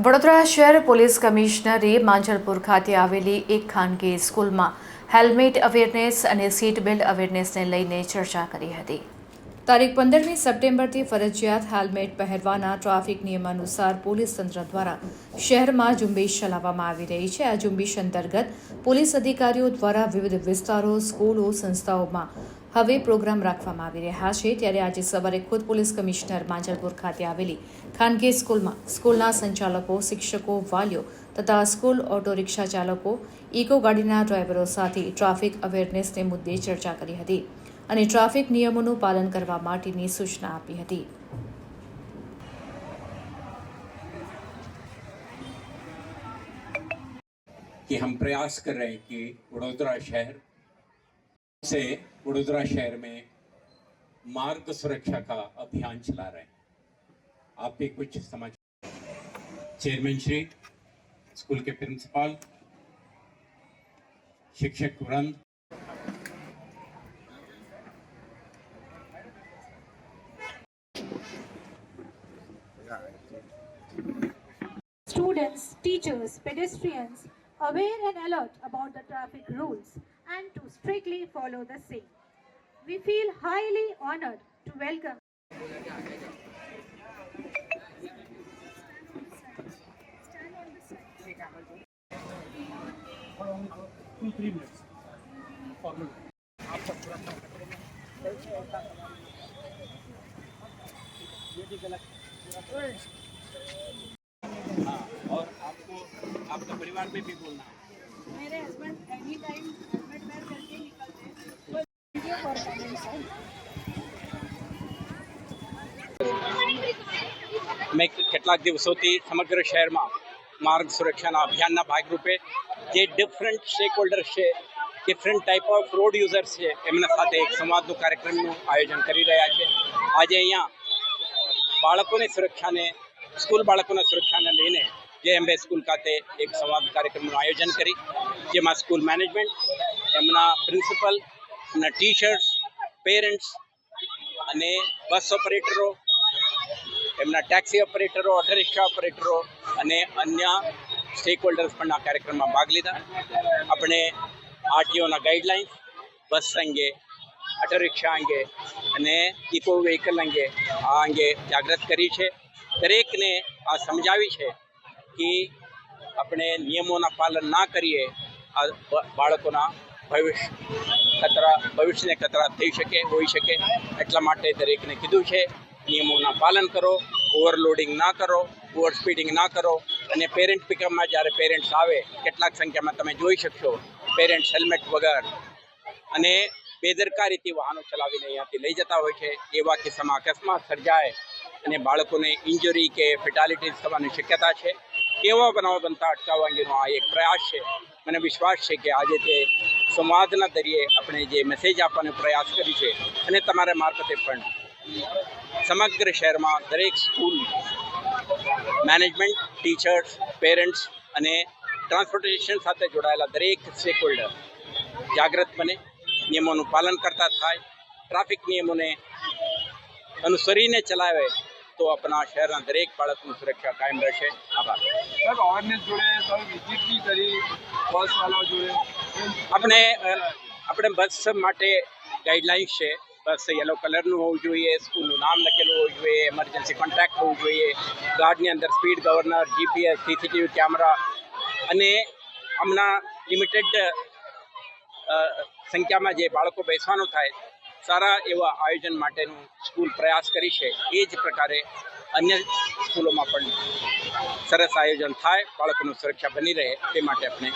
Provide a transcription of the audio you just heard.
વડોદરા શહેર પોલીસ કમિશનરે માંજલપુર ખાતે આવેલી એક ખાનગી સ્કૂલમાં હેલ્મેટ અવેરનેસ અને સીટ બેલ્ટ અવેરનેસને લઈને ચર્ચા કરી હતી. તારીખ પંદરમી સપ્ટેમ્બરથી ફરજિયાત હેલ્મેટ પહેરવાના ટ્રાફિક નિયમાનુસાર પોલીસ તંત્ર દ્વારા શહેરમાં ઝુંબેશ ચલાવવામાં આવી રહી છે. આ ઝુંબેશ અંતર્ગત પોલીસ અધિકારીઓ દ્વારા વિવિધ વિસ્તારો, સ્કૂલો, સંસ્થાઓમાં હવે પ્રોગ્રામ રાખવામાં આવી રહ્યા છે ત્યારે આજે સવારે ખુદ પોલીસ કમિશનર માંજલપુર ખાતે આવેલી ખાનગી સ્કૂલમાં સ્કૂલના સંચાલકો શિક્ષકો વાલીઓ તથા સ્કૂલ ઓટો રિક્ષા ચાલકો ઇકો ગાડીના ડ્રાઈવરો સાથે ટ્રાફિક અવેરનેસને મુદ્દે ચર્ચા કરી હતી અને ટ્રાફિક નિયમોનું પાલન કરવા માટેની સૂચના આપી હતી कि हम प्रयास कर रहे हैं कि वडोदरा शहर से वडोदरा शहर में मार्ग सुरक्षा का अभियान चला रहे हैं आप भी कुछ समझ चेयरमैन श्री स्कूल के प्रिंसिपल शिक्षक वृंद students, teachers, pedestrians aware and alert about the traffic rules and to strictly follow the same. We feel highly honored to welcome और आपको आपका परिवार में भी बोलना है मेरे हस्बैंड एनी टाइम મેં કેટલાક દિવસોથી સમગ્ર શહેરમાં માર્ગ સુરક્ષાના અભિયાનના ભાગરૂપે જે ડિફરન્ટ સ્ટેક હોલ્ડર્સ છે different type of road users છે, એમના સાથે એક સંવાદનું કાર્યક્રમનું આયોજન કરી રહ્યા છે. આજે અહીંયા બાળકોની સુરક્ષાને, સ્કૂલ બાળકોના સુરક્ષાને લઈને જે એમ્બે સ્કૂલ ખાતે એક સંવાદ કાર્યક્રમનું આયોજન કરી, જેમાં સ્કૂલ મેનેજમેન્ટ, એમના પ્રિન્સિપલ, એમના ટીચર્સ પેરેન્ટ્સ અને બસ ઓપરેટરો એમના ટેક્સી ઓપરેટરો ઓટો રિક્ષા ઓપરેટરો અને અન્ય સ્ટેક હોલ્ડર્સ પણ આ કાર્યક્રમમાં ભાગ લીધા. આપણે આરટીઓના ગાઈડલાઇન્સ બસ અંગે ઓટો રિક્ષા અંગે અને ઇકો વ્હીકલ અંગે આ અંગે જાગૃત કરી છે. દરેકને આ સમજાવી છે કે આપણે નિયમોના પાલન ના કરીએ, આ બાળકોના ભવિષ્ય ખતરા, ભવિષ્યને ખતરા થઈ શકે, હોઈ શકે, એટલા માટે દરેકને કીધું છે, નિયમોના પાલન કરો ઓવરલોડિંગ ના કરો ઓવર સ્પીડિંગ ના કરો, અને પેરેન્ટ પિકઅપમાં જ્યારે પેરેન્ટ્સ આવે, કેટલાક સંખ્યામાં તમે જોઈ શકશો પેરેન્ટ્સ હેલ્મેટ વગર. અને બેદરકારીથી વાહનો ચલાવીને અહીંયાથી લઈ જતા હોય છે, એવા કિસ્સામાં અકસ્માત સર્જાય, અને બાળકોને ઇન્જરી કે ફેટાલિટીઝ થવાની શક્યતા છે, એવા બનાવો બનતા અટકાવવા અંગેનો આ એક પ્રયાસ છે. મને વિશ્વાસ છે કે આજે તે સંવાદના દરિયે આપણે જે મેસેજ આપવાનો પ્રયાસ કરી છે અને તમારા મારફતે પણ. સમગ્ર શહેરમાં દરેક સ્કૂલ મેનેજમેન્ટ ટીચર્સ પેરેન્ટ્સ અને ટ્રાન્સપોર્ટેશન સાથે જોડાયેલા દરેક સ્ટેક હોલ્ડર જાગૃત બને, નિયમોનું પાલન કરતા થાય ટ્રાફિક નિયમોને અનુસરીને ચલાવે તો આપણા શહેરના દરેક બાળકની સુરક્ષા કાયમ રહેશે. આભાર. સાહેબ અવેરનેસ જોડે તમે વિઝિટ કરી બસ વાળા જોડે. આપણે આપણે બસ માટે ગાઈડલાઇન્સ છે. બસ યલો કલરનું હોવું જોઈએ સ્કૂલનું નામ લખેલું હોવું જોઈએ એમરજન્સી કોન્ટેક્ટ હોવું જોઈએ ગાર્ડની અંદર speed governor GPS CCTV camera અને હમણાં લિમિટેડ સંખ્યામાં જે બાળકો બેસવાનું થાય સારા એવા આયોજન માટેનું સ્કૂલ પ્રયાસ કરી છે. એ જ પ્રકારે અન્ય સ્કૂલોમાં પણ સરસ આયોજન થાય, બાળકોનું સુરક્ષા બની રહે તે માટે આપણે